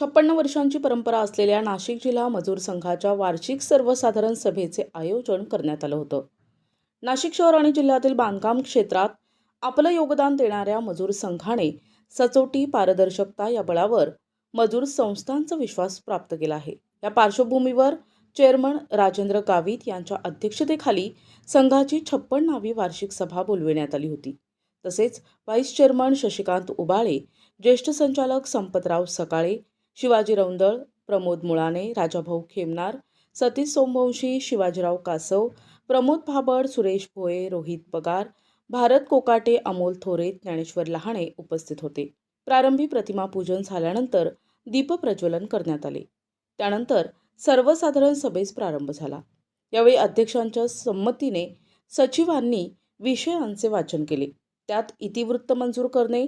छप्पन्न वर्षांची परंपरा असलेल्या नाशिक जिल्हा मजूर संघाच्या वार्षिक सर्वसाधारण सभेचे आयोजन करण्यात आलं होतं. नाशिक शहर आणि जिल्ह्यातील बांधकाम क्षेत्रात आपलं योगदान देणाऱ्या मजूर संघाने सचोटी पारदर्शकता या बळावर मजूर संस्थांचा विश्वास प्राप्त केला आहे. या पार्श्वभूमीवर चेअरमन राजेंद्र गावित यांच्या अध्यक्षतेखाली संघाची छप्पन्नावी वार्षिक सभा बोलविण्यात आली होती. तसेच व्हाईस चेअरमन शशिकांत उबाळे ज्येष्ठ संचालक संपतराव सकाळे शिवाजी रौंदळ प्रमोद मुळाने राजाभाऊ खेमनार सतीश सोमवंशी शिवाजीराव कासव प्रमोद भाबड सुरेश भोये रोहित पगार भारत कोकाटे अमोल थोरे ज्ञानेश्वर लहाणे उपस्थित होते. प्रारंभी प्रतिमा पूजन झाल्यानंतर दीपप्रज्वलन करण्यात आले. त्यानंतर सर्वसाधारण सभेस प्रारंभ झाला. यावेळी अध्यक्षांच्या संमतीने सचिवांनी विषयांचे वाचन केले. त्यात इतिवृत्त मंजूर करणे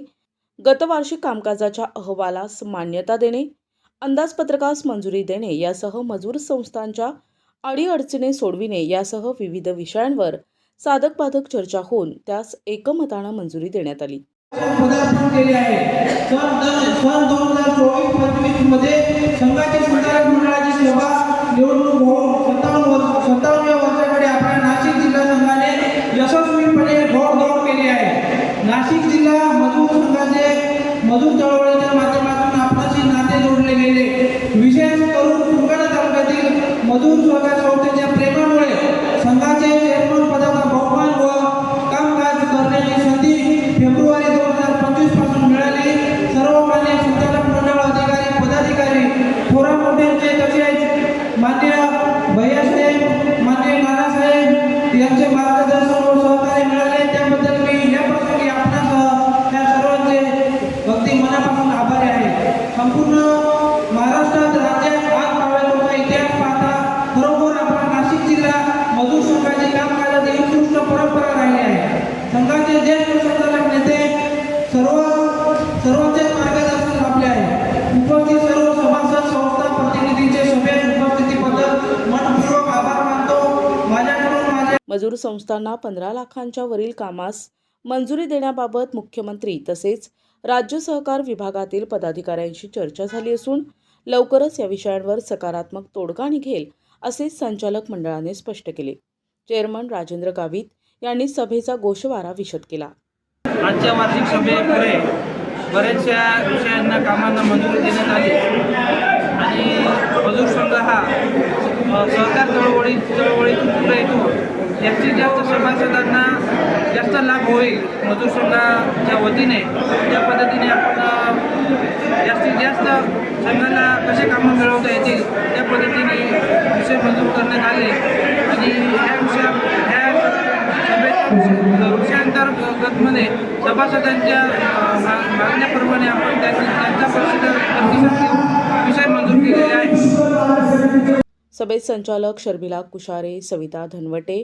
गतवार्षिक कामकाजाच्या अहवालास मान्यता देणे अंदाजपत्रकास मंजुरी देणे यासह मजूर संस्थांच्या अडीअडचणी सोडविणे यासह विविध विषयांवर साधक बाधक चर्चा होऊन त्यास एकमतानं मंजुरी देण्यात आली. संघाचे ज्येष्ठ संचालक नेते सर्व सर्वोच्च मार्गदर्शन लाभले आहे उपस्थित सर्व सभासद संस्था प्रतिनिधींचे सभेत उपस्थितीबद्दल मनपूर्वक आभार मानतो. माझ्याकडून माझ्या मजूर संस्थांना पंधरा लाखांच्या वरील कामास मंजुरी देण्याबाबत मुख्यमंत्री तसेच राज्य सहकार विभागातील पदाधिकाऱ्यांशी चर्चा झाली असून लवकरच या विषयांवर सकारात्मक तोडगा निघेल असे संचालक मंडळाने स्पष्ट केले. चेअरमन राजेंद्र गावित यांनी सभेचा गोषवारा विशद केला. आजच्या वार्षिक सभेपुढे बऱ्याचशा विषयांना कामांना मंजुरी देण्यात आली. आणि मजूर संघ हा सहकार चळवळी चळवळीतून पुढे येतो. जास्तीत जास्त सभासदांना जास्त लाभ होईल मजूर संघाच्या वतीने त्या पद्धतीने आपण अ, जास्तीत जास्त संघाला कसे कामं मिळवता येतील त्या पद्धतीने विषय मंजूर करण्यात आले आणि ह्या विषया ह्या सभेच्या विषयांतर्गतमध्ये सभासदांच्या मागण्याप्रमाणे आपण त्यांचा प्रतिसाद विषय मंजूर केलेले आहे सभेत संचालक शर्मिला कुशारे सविता धनवटे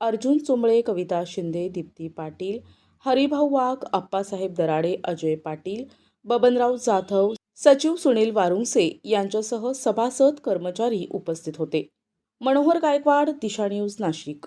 अर्जुन चुंबळे कविता शिंदे दीप्ती पाटील हरिभाऊ वाघ आप्पासाहेब दराडे अजय पाटील बबनराव जाधव सचिव सुनील वारुंगसे यांच्यासह सभासद कर्मचारी उपस्थित होते. मनोहर गायकवाड दिशा न्यूज नाशिक.